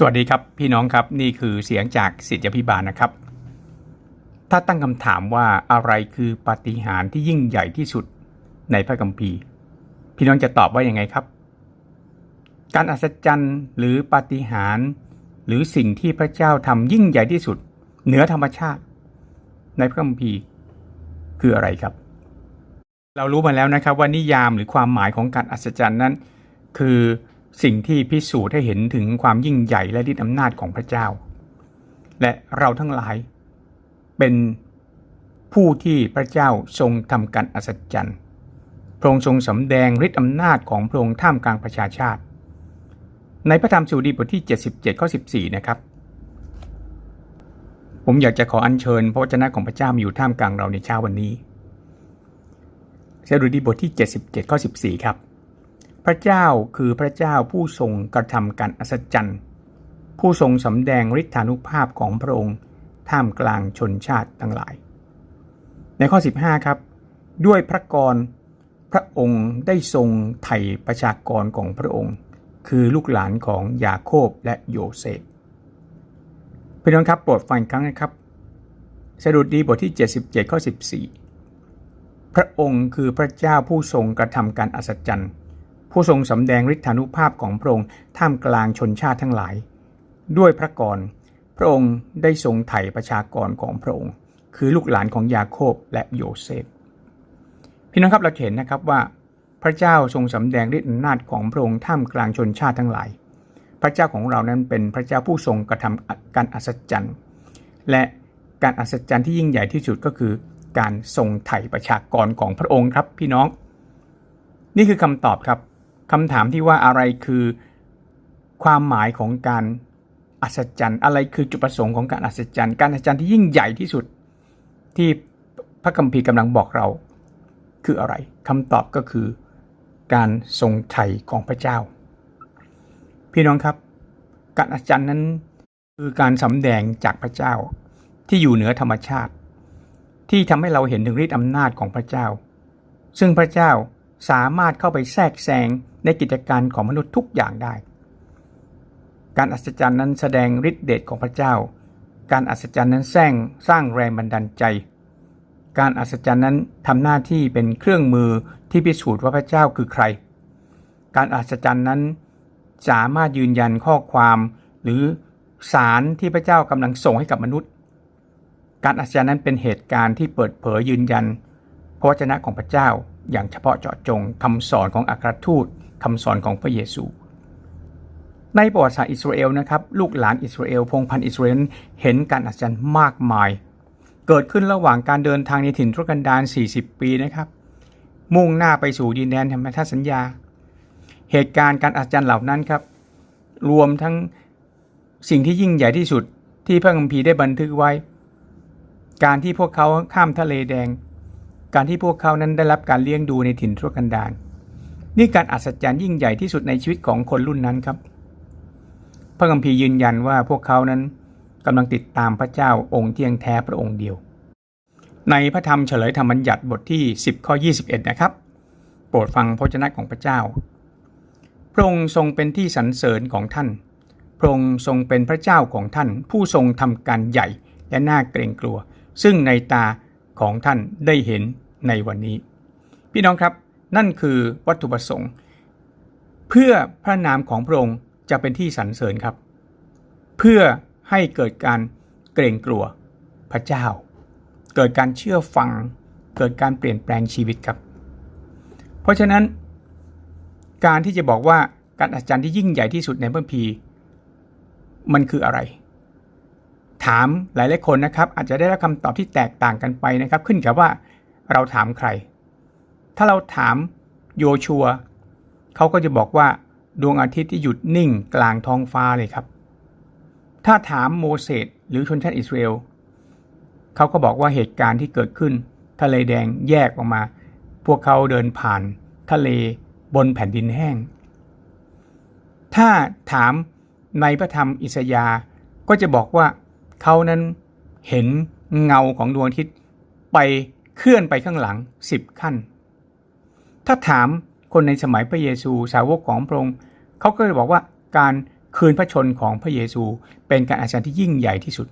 สวัสดีครับพี่น้องครับนี่คือเสียงจากศิษยพิบาลนะครับ ถ้าตั้งคำถามว่าอะไรคือปาฏิหาริย์ที่ยิ่งใหญ่ที่สุดในพระคัมภีร์ พี่น้องจะตอบว่ายังไงครับ การอัศจรรย์หรือปาฏิหาริย์หรือสิ่งที่พระเจ้าทำยิ่งใหญ่ที่สุด เหนือธรรมชาติ ในพระคัมภีร์คืออะไรครับ เรารู้มาแล้วนะครับว่านิยามหรือความหมายของการอัศจรรย์นั้น คือ สิ่งที่พิสูจน์ให้เห็นถึงความยิ่งใหญ่และฤทธิอำนาจของพระเจ้า และเราทั้งหลาย เป็นผู้ที่พระเจ้าทรงทำการอัศจรรย์พระองค์ทรงสำแดงฤทธิอำนาจของพระองค์ท่ามกลางประชาชาติ ในพระธรรมสูดีบทที่ 77ข้อ14 นะครับ ผมอยากจะขออัญเชิญพระวจนะของพระเจ้ามาอยู่ท่ามกลางเราในเช้าวันนี้สดุดีบทที่ 77ข้อ14 ครับ พระเจ้าคือพระเจ้าผู้ทรงกระทำการอัศจรรย์ ผู้ทรงสำแดงฤทธานุภาพของพระองค์ ท่ามกลางชนชาติทั้งหลาย ในข้อ 15 ครับ ด้วยพระกรพระองค์ได้ทรงไถ่ประชากรของพระองค์ คือลูกหลานของยาโคบและโยเซฟพี่น้องครับโปรดฟังครั้งนะครับสดุดีบทที่ 77 ข้อ 14 พระองค์คือพระเจ้าผู้ทรงกระทำการอัศจรรย์ ผู้ทรงสำแดงฤทธานุภาพของพระองค์ท่ามกลางชนชาติทั้งหลาย ด้วยพระกรพระองค์ได้ทรงไถ่ประชากรของพระองค์ คือลูกหลานของยาโคบและโยเซฟพี่น้องครับเราเห็นนะครับว่า พระเจ้าทรงสำแดงฤทธิอำนาจของพระองค์ท่ามกลางชนชาติทั้งหลาย พระเจ้าของเรานั้นเป็นพระเจ้าผู้ทรงกระทำการอัศจรรย์ และการอัศจรรย์ที่ยิ่งใหญ่ที่สุดก็คือ การทรงไถ่ประชากรของพระองค์ครับพี่น้อง นี่คือคำตอบครับ คำถามที่ว่าอะไรคือความหมายของการอัศจรรย์อะไรคือจุดประสงค์ของการอัศจรรย์ การอัศจรรย์ที่ยิ่งใหญ่ที่สุดที่พระคัมภีร์กำลังบอกเราคืออะไรคำตอบก็คือการทรงไถ่ของพระเจ้า พี่น้องครับ การอัศจรรย์นั้นคือการสำแดงจากพระเจ้า ที่อยู่เหนือธรรมชาติ ที่ทำให้เราเห็นถึงฤทธิอำนาจของพระเจ้า ซึ่งพระเจ้า สามารถเข้าไปแทรกแซงในกิจการของมนุษย์ทุกอย่างได้ การอัศจรรย์นั้นแสดงฤทธิเดชของพระเจ้า การอัศจรรย์นั้นแสร้งสร้างแรงบันดาลใจ การอัศจรรย์นั้นทำหน้าที่เป็นเครื่องมือที่พิสูจน์ว่าพระเจ้าคือใคร การอัศจรรย์นั้นสามารถยืนยันข้อความหรือสารที่พระเจ้ากำลังส่งให้กับมนุษย์ การอัศจรรย์นั้นเป็นเหตุการณ์ที่เปิดเผยยืนยันพระวจนะของพระเจ้า อย่างเฉพาะเจาะจงคำสอนของอัครทูตคำสอนของพระเยซู ในประวัติศาสตร์อิสราเอลนะครับลูกหลานอิสราเอลพงพันธ์อิสราเอลเห็นการอัศจรรย์มากมาย เกิดขึ้นระหว่างการเดินทางในถิ่นทุรกันดาร 40 ปีนะครับ มุ่งหน้าไปสู่ดินแดนธรรมทัสัญญา เหตุการณ์การอัศจรรย์เหล่านั้นครับ รวมทั้งสิ่งที่ยิ่งใหญ่ที่สุดที่พระคัมภีร์ได้บันทึกไว้ การที่พวกเขาข้ามทะเลแดง การที่พวกเขานั้นได้รับการเลี้ยงดูในถิ่นทุรกันดารนี่การอัศจรรย์ยิ่งใหญ่ที่สุดในชีวิตของคนรุ่นนั้นครับ พระคัมภีร์ยืนยันว่าพวกเขานั้นกำลังติดตามพระเจ้าองค์เที่ยงแท้พระองค์เดียว ในพระธรรมเฉลยธรรมบัญญัติบทที่ 10 ข้อ 21 นะครับ โปรดฟังพระเจ้าของพระเจ้า พระองค์ทรงเป็นที่สรรเสริญของท่าน พระองค์ทรงเป็นพระเจ้าของท่าน ผู้ทรงทำการใหญ่และน่าเกรงกลัว ซึ่งในตา ของท่านได้เห็นในวันนี้ พี่น้องครับนั่นคือวัตถุประสงค์ เพื่อพระนามของพระองค์จะเป็นที่สรรเสริญครับ เพื่อให้เกิดการเกรงกลัวพระเจ้า เกิดการเชื่อฟัง เกิดการเปลี่ยนแปลงชีวิตครับ เพราะฉะนั้น การที่จะบอกว่าการอัศจรรย์ที่ยิ่งใหญ่ที่สุดในพระคัมภีมันคืออะไร ถามหลายหลายคนนะครับอาจจะได้รับคำตอบที่แตกต่างกันไปนะครับ ขึ้นกับว่าเราถามใคร ถ้าเราถามโยชัวเขาก็จะบอกว่าดวงอาทิตย์ที่หยุดนิ่งกลางท้องฟ้าเลยครับ ถ้าถามโมเสสหรือชนชาติอิสราเอลเขาก็บอกว่าเหตุการณ์ที่เกิดขึ้น ทะเลแดงแยกออกมา พวกเขาเดินผ่านทะเลบนแผ่นดินแห้ง ถ้าถามในพระธรรมอิสยาก็จะบอกว่า เขานั้นเห็นเงาของดวงอาทิตย์ไปเคลื่อนไปข้างหลังสิบขั้น ถ้าถามคนในสมัยพระเยซูสาวกของพระองค์เขาก็จะบอกว่าการคืนพระชนของพระเยซู เป็นการอัศจรรย์ที่ยิ่งใหญ่ที่สุด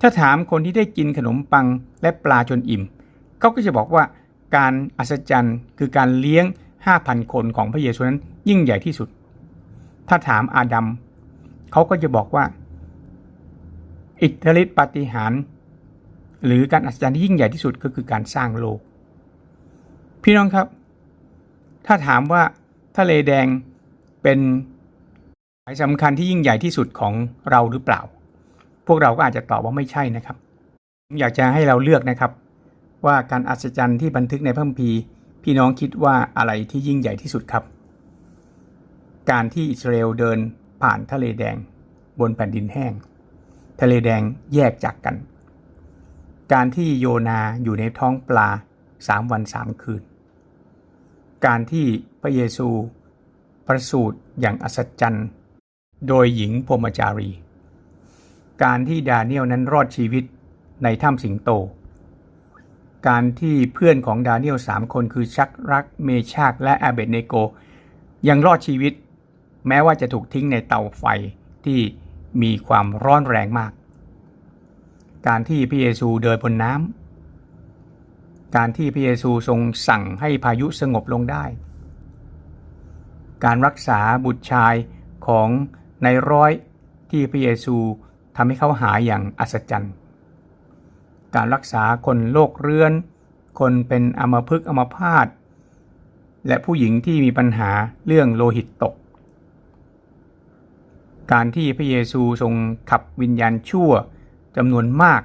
ถ้าถามคนที่ได้กินขนมปังและปลาจนอิ่มเขาก็จะบอกว่าการอัศจรรย์คือการเลี้ยง 5,000 คนของพระเยซูนั้นยิ่งใหญ่ที่สุด ถ้าถามอาดัมเขาก็จะบอกว่า อิทธิฤทธิปาฏิหาริย์หรือการอัศจรรย์ที่ยิ่งใหญ่ที่สุดก็คือการสร้างโลก พี่น้องครับ ถ้าถามว่าทะเลแดงเป็นสายสำคัญที่ยิ่งใหญ่ที่สุดของเราหรือเปล่า พวกเราก็อาจจะตอบว่าไม่ใช่นะครับผมอยากจะให้เราเลือกนะครับ ว่าการอัศจรรย์ที่บันทึกในพระคัมภีร์ พี่น้องคิดว่าอะไรที่ยิ่งใหญ่ที่สุดครับ การที่อิสราเอลเดินผ่านทะเลแดงบนแผ่นดินแห้ง ทะเลแดงแยกจากกัน การที่โยนาอยู่ในท้องปลาสามวันสามคืน การที่พระเยซูประสูติอย่างอัศจรรย์โดยหญิงพรมจารี การที่ดาเนียลนั้นรอดชีวิตในถ้ำสิงโต การที่เพื่อนของดาเนียลสามคนคือชักรักเมชากและอาเบเนโก ยังรอดชีวิต แม้ว่าจะถูกทิ้งในเตาไฟที่ มีความร้อนแรงมาก การที่พระเยซูเดินบนน้ำการที่พระเยซูทรงสั่งให้พายุสงบลงได้ การรักษาบุตรชายของในายร้อยที่พระเยซูทำให้เขาหายอย่างอัศจรรย์ การรักษาคนโรคเรื้อน คนเป็นอัมพฤกษ์อัมพาตและผู้หญิงที่มีปัญหาเรื่องโลหิตตก การที่พระเยซูทรงขับวิญญาณชั่วจำนวนมาก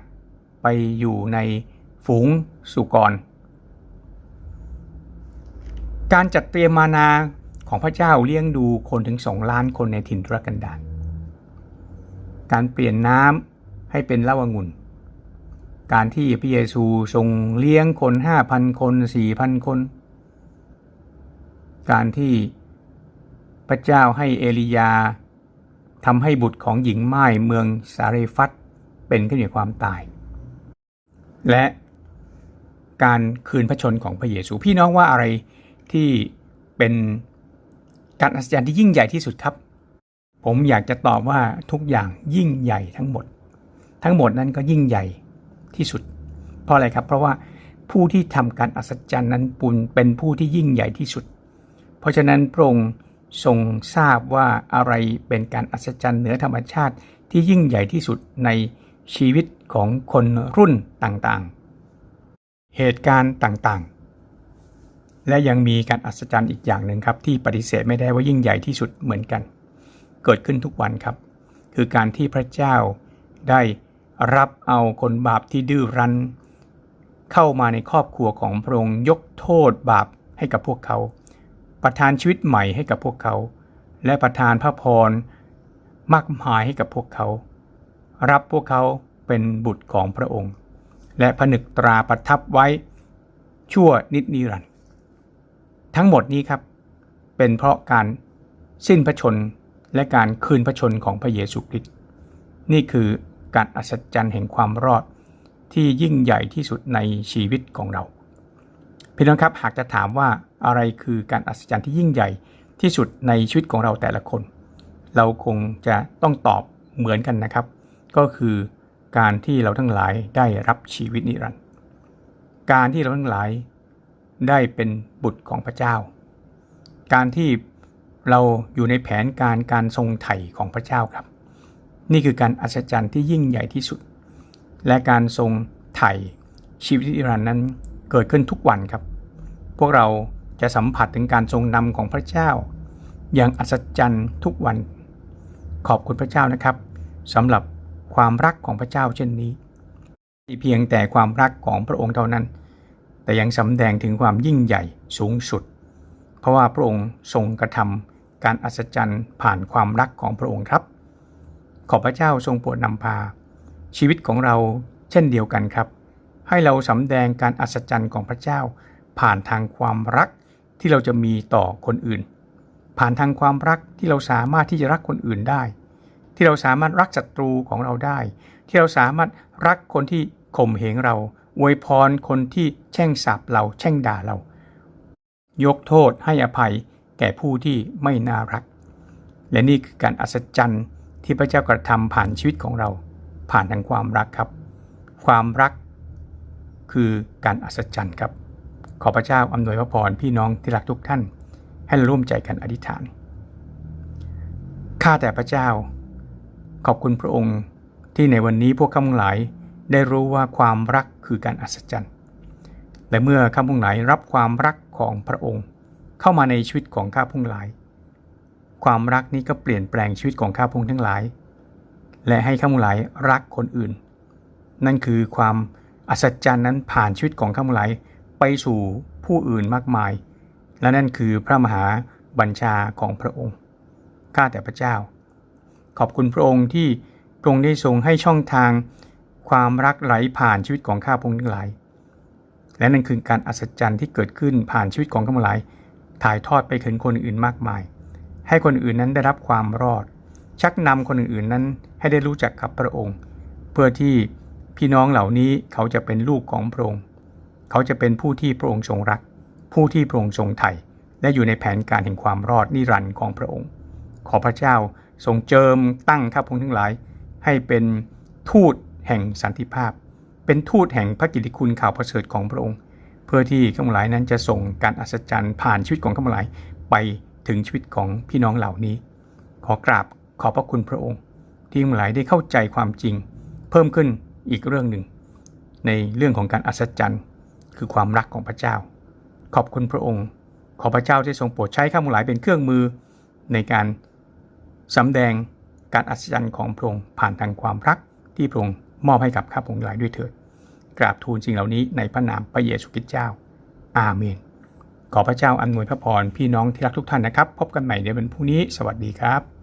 ไปอยู่ในฝูงสุกร การจัดเตรียมมานาของพระเจ้าเลี้ยงดูคนถึงสองล้านคนในถิ่นทุรกันดาร การเปลี่ยนน้ำให้เป็นเล้าองุ่น การที่พระเยซูทรงเลี้ยงคนห้าพันคนสี่พันคน การที่พระเจ้าให้เอลียา ทำให้บุตรของหญิงไม้เมืองสาเรฟัตเป็นขึ้นจากความตาย และการคืนพระชนของพระเยซูพี่น้องว่าอะไรที่เป็นการอัศจรรย์ที่ยิ่งใหญ่ที่สุดครับ ผมอยากจะตอบว่าทุกอย่างยิ่งใหญ่ทั้งหมด ทั้งหมดนั้นก็ยิ่งใหญ่ที่สุด เพราะอะไรครับ เพราะว่าผู้ที่ทำการอัศจรรย์นั้นปุนเป็นผู้ที่ยิ่งใหญ่ที่สุด เพราะฉะนั้นพระองค์ ทรงทราบว่าอะไรเป็นการอัศจรรย์เหนือธรรมชาติที่ยิ่งใหญ่ที่สุดในชีวิตของคนรุ่นต่างๆ เหตุการณ์ต่างๆ และยังมีการอัศจรรย์อีกอย่างหนึ่งครับ ที่ปฏิเสธไม่ได้ว่ายิ่งใหญ่ที่สุดเหมือนกัน เกิดขึ้นทุกวันครับ คือการที่พระเจ้าได้รับเอาคนบาปที่ดื้อรั้น เข้ามาในครอบครัวของพระองค์ยกโทษบาปให้กับพวกเขา ประทานชีวิตใหม่ให้กับพวกเขา และประทานพระพรมากมายให้กับพวกเขา รับพวกเขาเป็นบุตรของพระองค์ และผนึกตราประทับไว้ชั่วนิดนิรันดร์ทั้งหมดนี้ครับ เป็นเพราะการสิ้นพระชนและการคืนพระชนของพระเยซูคริสต์นี่คือการอัศจรรย์แห่งความรอดที่ยิ่งใหญ่ที่สุดในชีวิตของเรา พี่น้องครับหากจะถามว่าอะไรคือการอัศจรรย์ที่ยิ่งใหญ่ที่สุดในชีวิตของเราแต่ละคน เราคงจะต้องตอบเหมือนกันนะครับ ก็คือการที่เราทั้งหลายได้รับชีวิตนิรันดร์การที่เราทั้งหลายได้เป็นบุตรของพระเจ้า การที่เราอยู่ในแผนการการทรงไถ่ของพระเจ้าครับ นี่คือการอัศจรรย์ที่ยิ่งใหญ่ที่สุด และการทรงไถ่ชีวิตนิรันดร์นั้นเกิดขึ้นทุกวันครับ พวกเราจะสัมผัสถึงการทรงนำของพระเจ้า อย่างอัศจรรย์ทุกวัน ขอบคุณพระเจ้านะครับสำหรับความรักของพระเจ้าเช่นนี้เพียงแต่ความรักของพระองค์เท่านั้น แต่ยังสำแดงถึงความยิ่งใหญ่สูงสุด เพราะว่าพระองค์ทรงกระทำการอัศจรรย์ผ่านความรักของพระองค์ครับ ขอพระเจ้าทรงโปรดนำพา ชีวิตของเราเช่นเดียวกันครับ ให้เราสำแดงการอัศจรรย์ของพระเจ้า ผ่านทางความรักที่เราจะมีต่อคนอื่น ผ่านทางความรักที่เราสามารถที่จะรักคนอื่นได้ ที่เราสามารถรักศัตรูของเราได้ ที่เราสามารถรักคนที่ข่มเหงเราอวยพรคนที่แช่งสาบเราแช่งด่าเรา ยกโทษให้อภัยแก่ผู้ที่ไม่น่ารัก และนี่คือการอัศจรรย์ที่พระเจ้ากระทำผ่านชีวิตของเรา ผ่านทางความรักครับ ความรักคือการอัศจรรย์ครับ ขอพระเจ้าอำนวยพระพรพี่น้องที่รักทุกท่าน ให้เราร่วมใจกันอธิษฐาน ข้าแต่พระเจ้า ขอบคุณพระองค์ที่ในวันนี้พวกข้าพงหลายได้รู้ว่าความรักคือการอัศจรรย์และเมื่อข้าพงหลายรับความรักของพระองค์ เข้ามาในชีวิตของข้าพงหลาย ความรักนี้ก็เปลี่ยนแปลงชีวิตของข้าพงทั้งหลาย และให้ข้าพงหลายรักคนอื่น นั่นคือความอัศจรรย์นั้นผ่านชีวิตของข้าพงหลาย ไปสู่ผู้อื่นมากมาย และนั่นคือพระมหาบัญชาของพระองค์ ข้าแต่พระเจ้า ขอบคุณพระองค์ที่พระองค์ได้ทรงให้ช่องทางความรักไหลผ่านชีวิตของข้าพงทั้งหลาย และนั่นคือการอัศจรรย์ที่เกิดขึ้นผ่านชีวิตของข้าพงหลาย ถ่ายทอดไปถึงคนอื่นมากมาย ให้คนอื่นนั้นได้รับความรอด ชักนำคนอื่นๆนั้นให้ได้รู้จักกับพระองค์ เพื่อที่พี่น้องเหล่านี้เขาจะเป็นลูกของพระองค์ เขาจะเป็นผู้ที่พระองค์ทรงรัก ผู้ที่พระองค์ทรงไถ่และอยู่ในแผนการแห่งความรอดนิรันดร์ของพระองค์ ขอพระเจ้าทรงเจิมตั้งข้าพงทั้งหลาย ให้เป็นทูตแห่งสันติภาพ เป็นทูตแห่งพระกิติคุณข่าวประเสริฐของพระองค์ เพื่อที่ข้าพงหลายนั้นจะส่งการอัศจรรย์ผ่านชีวิตของข้าพงหลายไปถึงชีวิตของพี่น้องเหล่านี้ ขอกราบขอบพระคุณพระองค์ ที่ข้าพงหลายได้เข้าใจความจริง เพิ่มขึ้นอีกเรื่องหนึ่ง ในเรื่องของการอัศจรรย์ คือความรักของพระเจ้า ขอบคุณพระองค์ ขอพระเจ้าที่ทรงโปรดใช้ข้าพงหลายเป็นเครื่องมือ ในการสำแดงการอัศจรรย์ของพระองค์ผ่านทางความรักที่พระองค์มอบให้กับข้าพงหลายด้วยเถิด กราบทูลสิ่งเหล่านี้ในพระนามพระเยซูคริสต์เจ้า อาเมน ขอพระเจ้าอำนวยพระพรพี่น้องที่รักทุกท่านนะครับ พบกันใหม่ในวันพรุ่งนี้ สวัสดีครับ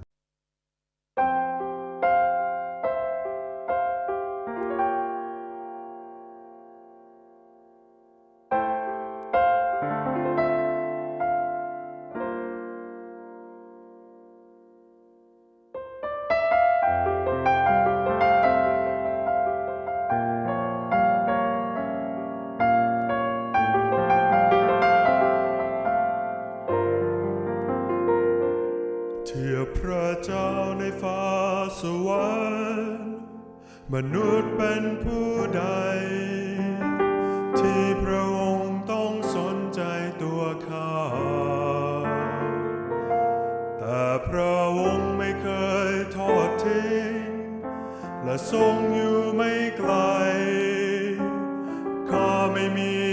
ธาแต่พระองค์ไม่เคยทอดทิ้ง และทรงอยู่ไม่ไกล ข้าไม่มี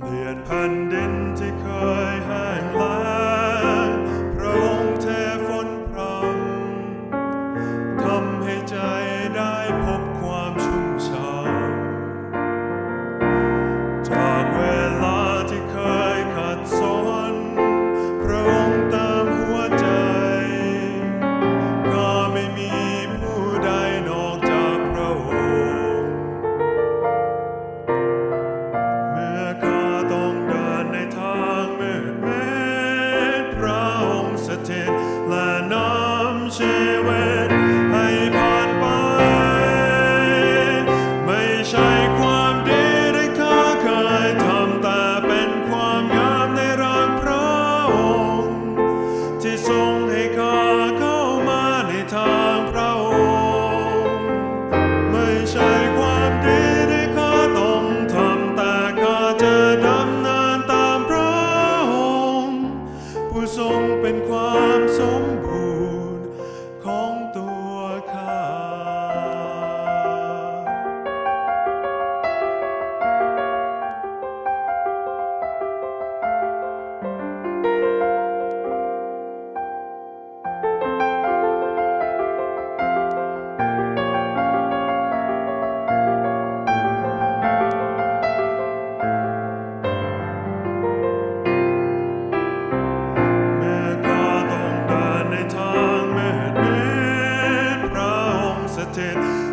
เปลี่ยน mountain.